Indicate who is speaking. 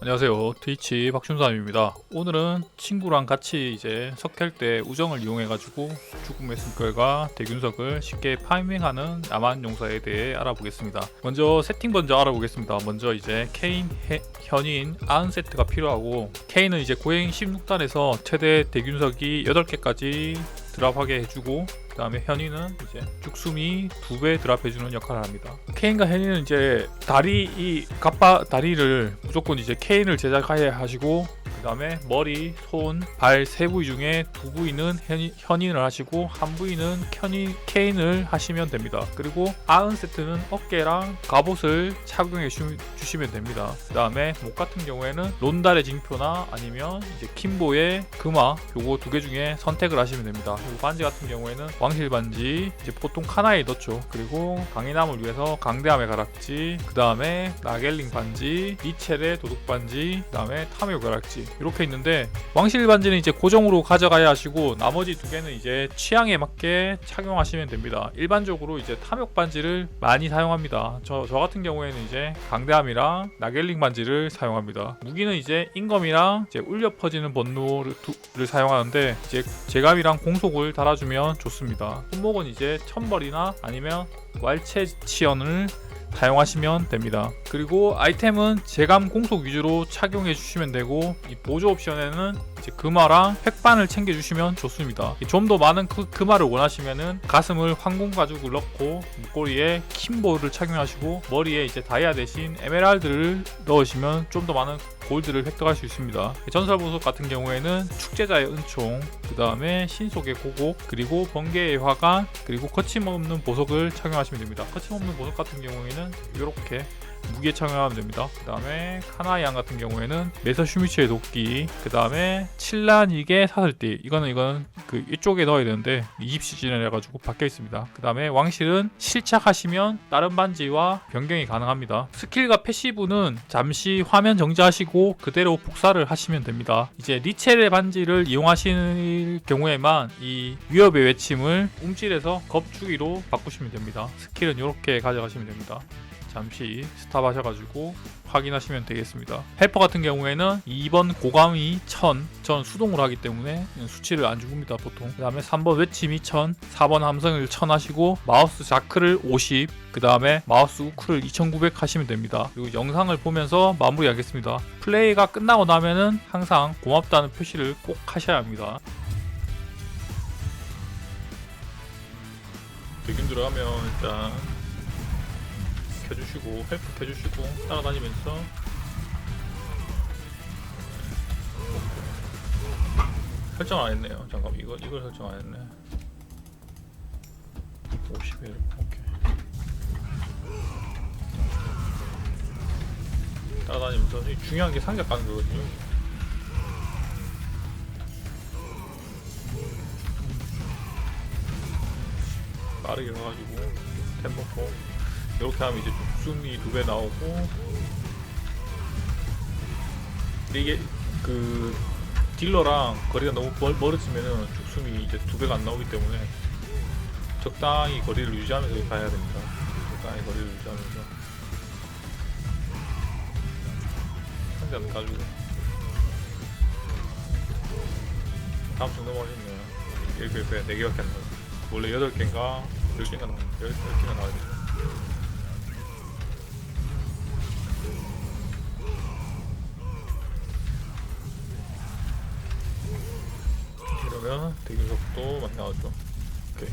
Speaker 1: 안녕하세요. 트위치 박준삼입니다. 오늘은 친구랑 같이 이제 석혈대 우정을 이용해 가지고 죽음의 숨결과 대균석을 쉽게 파밍하는 남한 용사에 대해 알아보겠습니다. 먼저 세팅 먼저 알아보겠습니다. 먼저 이제 케인 해- 현인 90세트가 필요하고 케인은 이제 고행 16단에서 최대 대균석이 8개까지 드랍하게 해주고 그 다음에 현이는 이제 죽숨이 두 배 드랍해주는 역할을 합니다. 케인과 현이는 이제 다리 이 갑바 다리를 무조건 이제 케인을 제작해야 하시고 그 다음에 머리, 손, 발 세 부위 중에 두 부위는 현이, 현인을 하시고 한 부위는 현이, 케인을 하시면 됩니다. 그리고 아흔 세트는 어깨랑 갑옷을 착용해 주, 주시 면 됩니다. 그 다음에 목 같은 경우에는 론달의 징표나 아니면 이제 킴보의 금화 요거 두 개 중에 선택을 하시면 됩니다. 그리고 반지 같은 경우에는 왕실 반지 이제 보통 카나에 넣죠. 그리고 강인함을 위해서 강대함의 가락지, 그 다음에 나겔링 반지, 리첼의 도둑 반지, 그 다음에 탐욕 가락지 이렇게 있는데 왕실 반지는 이제 고정으로 가져가야 하시고 나머지 두 개는 이제 취향에 맞게 착용하시면 됩니다. 일반적으로 이제 탐욕 반지를 많이 사용합니다. 저, 저 같은 경우에는 이제 강대함이랑 나겔링 반지를 사용합니다. 무기는 이제 인검이랑 이제 울려 퍼지는 번노를 두, 를 사용하는데 이제 제감이랑 공속을 달아주면 좋습니다. 손목은 이제 천벌이나 아니면 왈체 치연을 사용하시면 됩니다. 그리고 아이템은 제감 공속 위주로 착용해 주시면 되고 이 보조 옵션에는 이제 금화랑 획반을 챙겨 주시면 좋습니다. 좀 더 많은 그 금화를 원하시면은 가슴을 황금 가죽을 넣고 목걸이에 킴보를 착용하시고 머리에 이제 다이아 대신 에메랄드를 넣으시면 좀 더 많은 골드를 획득할 수 있습니다. 전설 보석 같은 경우에는 축제자의 은총, 그 다음에 신속의 고곡, 그리고 번개의 화관, 그리고 거침없는 보석을 착용하시면 됩니다. 거침없는 보석 같은 경우에는 이렇게 무기에 착용하면 됩니다. 그 다음에 카나이안 같은 경우에는 메서 슈미츠의 도끼, 그 다음에 칠라닉의 사슬띠. 이거는 이거는 그 이쪽에 넣어야 되는데 20시즌이라 가지고 바뀌어 있습니다. 그 다음에 왕실은 실착하시면 다른 반지와 변경이 가능합니다. 스킬과 패시브는 잠시 화면 정지하시고 그대로 복사를 하시면 됩니다. 이제 리첼의 반지를 이용하실 경우에만 이 위협의 외침을 움찔해서 겁주기로 바꾸시면 됩니다. 스킬은 이렇게 가져가시면 됩니다. 잠시 스탑 하셔가지고 확인하시면 되겠습니다. 헬퍼 같은 경우에는 2번 고감이 1000, 전 수동으로 하기 때문에 수치를 안 죽습니다 보통. 그 다음에 3번 외침이 1000, 4번 함성을 1000 하시고 마우스 자크를 50, 그 다음에 마우스 우크를 2900 하시면 됩니다. 그리고 영상을 보면서 마무리하겠습니다. 플레이가 끝나고 나면은 항상 고맙다는 표시를 꼭 하셔야 합니다. begin 들어가면 일단 켜주시고 헬프 켜주시고 따라다니면서 설정 안 했네요. 잠깐 이거 이걸 설정 안 했네. 51 오케이. 따라다니면서 이 중요한 게 상자 까는 거거든요. 빠르게 가가지고 템포 포 이렇게 하면 이제 숨이 두 배 나오고 근데 이게 그 딜러랑 거리가 너무 멀, 멀어지면은 죽숨이 이제 두 배가 안 나오기 때문에 적당히 거리를 유지하면서 가야 됩니다. 적당히 거리를 유지하면서 한잔 가지고 다음 주 넘어가셨네요. 1배 4개밖에 안 나와요. 원래 8개인가 10개인가 나와요. 10개가 나와야 돼요. 대기속도 많이 나오죠. 오케이.